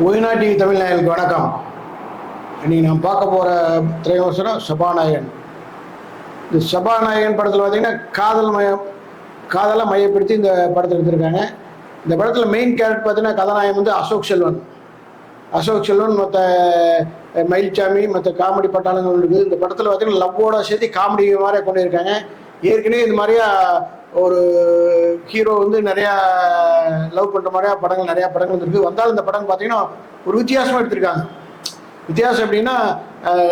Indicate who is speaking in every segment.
Speaker 1: ஒயினா TV Tamil நேயர்களுக்கு வணக்கம். இன்னைக்கு நாம் பார்க்க போகிற திரைவசனம் சபாநாயகன். இந்த சபாநாயகன் படத்தில் பார்த்தீங்கன்னா காதல் மயம் காதலை மையப்படுத்தி இந்த படத்தில் எடுத்திருக்காங்க. இந்த படத்தில் மெயின் கேரக்டர் பார்த்தீங்கன்னா கதாநாயகன் வந்து அசோக் செல்வன். அசோக் செல்வன் மற்ற மயில்சாமி மற்ற காமெடி பட்டாளங்கள் இருக்குது. இந்த படத்தில் பார்த்தீங்கன்னா லவ்வோட சேர்த்து காமெடி மாதிரி கொண்டு இருக்காங்க ஏற்கனவே இது மாதிரியா ஒரு ஹீரோ வந்து நிறையா லவ் பண்ணுற மாதிரியா படங்கள் நிறையா படங்கள் வந்துருக்கு. வந்தாலும் இந்த படம் பார்த்தீங்கன்னா ஒரு வித்தியாசமாக எடுத்திருக்காங்க. வித்தியாசம் எப்படின்னா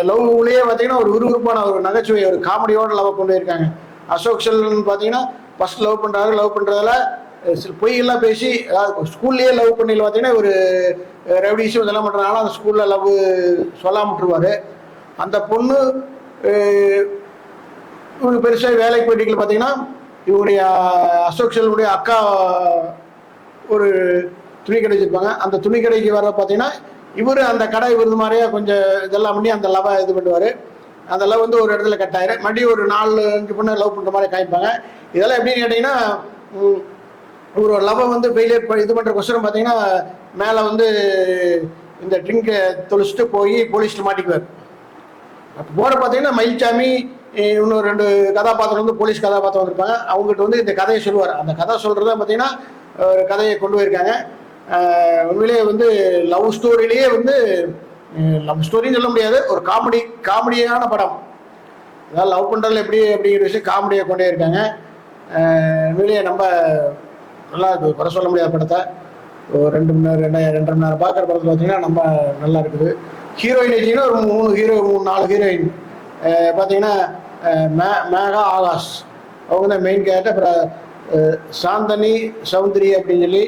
Speaker 1: லவ்லேயே பார்த்தீங்கன்னா ஒரு விறுவிறுப்பான ஒரு நகைச்சுவை ஒரு காமெடியோட லவ் கொண்டு இருக்காங்க அசோக் செல்வன் பார்த்தீங்கன்னா ஃபர்ஸ்ட் லவ் பண்ணுறாரு லவ் பண்ணுறதுல சில பொய்யெல்லாம் பேசி அதாவது ஸ்கூல்லேயே லவ் பண்ணியில் பார்த்தீங்கன்னா ஒரு ரெவடிஷும் இதெல்லாம் பண்ணுறதுனால அந்த ஸ்கூலில் லவ் சொல்லாம விட்டுருவார். அந்த பொண்ணு இவங்க பெருசாக வேலைக்கு போயிட்டு பார்த்தீங்கன்னா இவருடைய அசோக் செல்வனுடைய அக்கா ஒரு துணி கடை வச்சிருப்பாங்க. அந்த துணி கடைக்கு வர பார்த்தீங்கன்னா இவர் அந்த கடை இவரது மாதிரியே கொஞ்சம் இதெல்லாம் பண்ணி அந்த லவை இது பண்ணுவார். அந்த லவ் வந்து ஒரு இடத்துல கட் ஆயிரும். மறுபடியும் ஒரு நாலு அஞ்சு பொண்ணு லவ் பண்ணுற மாதிரி காமிப்பாங்க. இதெல்லாம் எப்படின்னு கேட்டிங்கன்னா ஒரு லவ்வை வந்து ஃபெயிலியர் இது பண்ணுற கொஸ்டின் பார்த்தீங்கன்னா மேலே வந்து இந்த ட்ரிங்கை தொலைச்சிட்டு போய் போலீஸ்ட்டு மாட்டிக்குவார். அப்போ போகிற பார்த்தீங்கன்னா மயில்சாமி இன்னும் ரெண்டு கதாபாத்திரம் வந்து போலீஸ் கதாபாத்திரம் வந்திருப்பாங்க. அவங்ககிட்ட வந்து இந்த கதையை சொல்லுவார். அந்த கதை சொல்கிறத பார்த்தீங்கன்னா ஒரு கதையை கொண்டு போயிருக்காங்க. உண்மையிலேயே வந்து லவ் ஸ்டோரியிலேயே வந்து லவ் ஸ்டோரின்னு சொல்ல முடியாது. ஒரு காமெடி காமெடியான படம். அதாவது லவ் பண்ணுறதுல எப்படி அப்படிங்கிற விஷயம் காமெடியை கொண்டே இருக்காங்க. உண்மையிலேயே நம்ம நல்லா இருக்குது குறை சொல்ல முடியாத படத்தை. ஒரு ரெண்டு மணி நேரம் ரெண்டாயிரம் ரெண்டரை மணி நேரம் பார்க்குற படத்தில் பார்த்தீங்கன்னா நம்ம நல்லா இருக்குது. ஹீரோயின் வச்சிங்கன்னா ஒரு மூணு ஹீரோ மூணு நாலு ஹீரோயின் பார்த்தீங்கன்னா மே- மேகா ஆகாஷ். அவங்க தான் மெயின் கேரக்டர் அப்புறம் சாந்தனி சௌந்தரி அப்படின்னு சொல்லி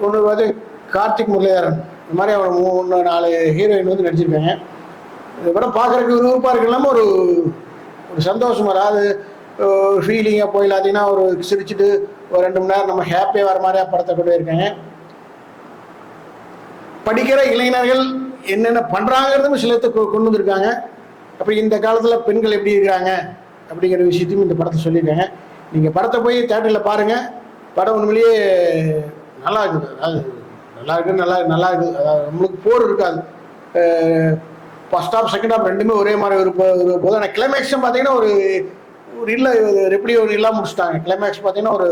Speaker 1: ஒன்று வந்து கார்த்திக் முரளிதரன். இந்த மாதிரி அவங்க மூணு நாலு ஹீரோயின் வந்து நடிச்சிருக்காங்க. இந்த படம் பார்க்குறதுக்கு விறுவிறுப்பாக இருக்கு இல்லாமல் ஒரு ஒரு சந்தோஷம் அதாவது ஃபீலிங்காக போய் பார்த்தீங்கன்னா ஒரு சிரிச்சுட்டு ஒரு ரெண்டு மணி நேரம் நம்ம ஹாப்பியாக வர மாதிரியா படத்தை கொண்டு இருக்காங்க படிக்கிற இளைஞர்கள் என்னென்ன பண்ணுறாங்கிறதும் சிலத்தை கொ- கொண்டு வந்திருக்காங்க. அப்போ இந்த காலத்தில் பெண்கள் எப்படி இருக்கிறாங்க அப்படிங்கிற விஷயத்தையும் இந்த படத்தை சொல்லியிருக்காங்க. நீங்கள் படத்தை போய் தேட்டரில் பாருங்கள் படம் உண்மையிலேயே நல்லா இருக்குது. அதாவது நல்லா இருக்குது நல்லா நல்லா இருக்குது அதாவது நம்மளுக்கு போர் இருக்காது. ஃபஸ்ட் ஹாஃப் செகண்ட் ஹாஃப் ரெண்டுமே ஒரே மாதிரி ஒரு போது. ஆனால் கிளைமேக்ஸும் பார்த்தீங்கன்னா ஒரு ஒரு இல்லை ஒரு எப்படி ஒரு இல்லாம முடிச்சிட்டாங்க. கிளைமேக்ஸ் பார்த்தீங்கன்னா ஒரு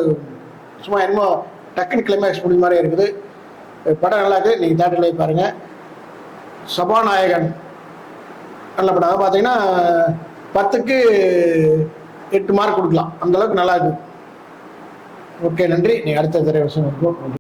Speaker 1: சும்மா என்னமோ டக்குன்னு கிளைமேக்ஸ் முடிஞ்ச மாதிரி இருக்குது. படம் நல்லா இருக்குது நீங்கள் தேட்டரில் பாருங்கள் சபாநாயகன். நல்ல படம் அது பார்த்தீங்கன்னா பத்துக்கு எட்டு மார்க் கொடுக்கலாம். அந்த அளவுக்கு நல்லா இருக்குது ஓகே நன்றி. நீங்கள் அடுத்த திரைவசம் இருக்கும்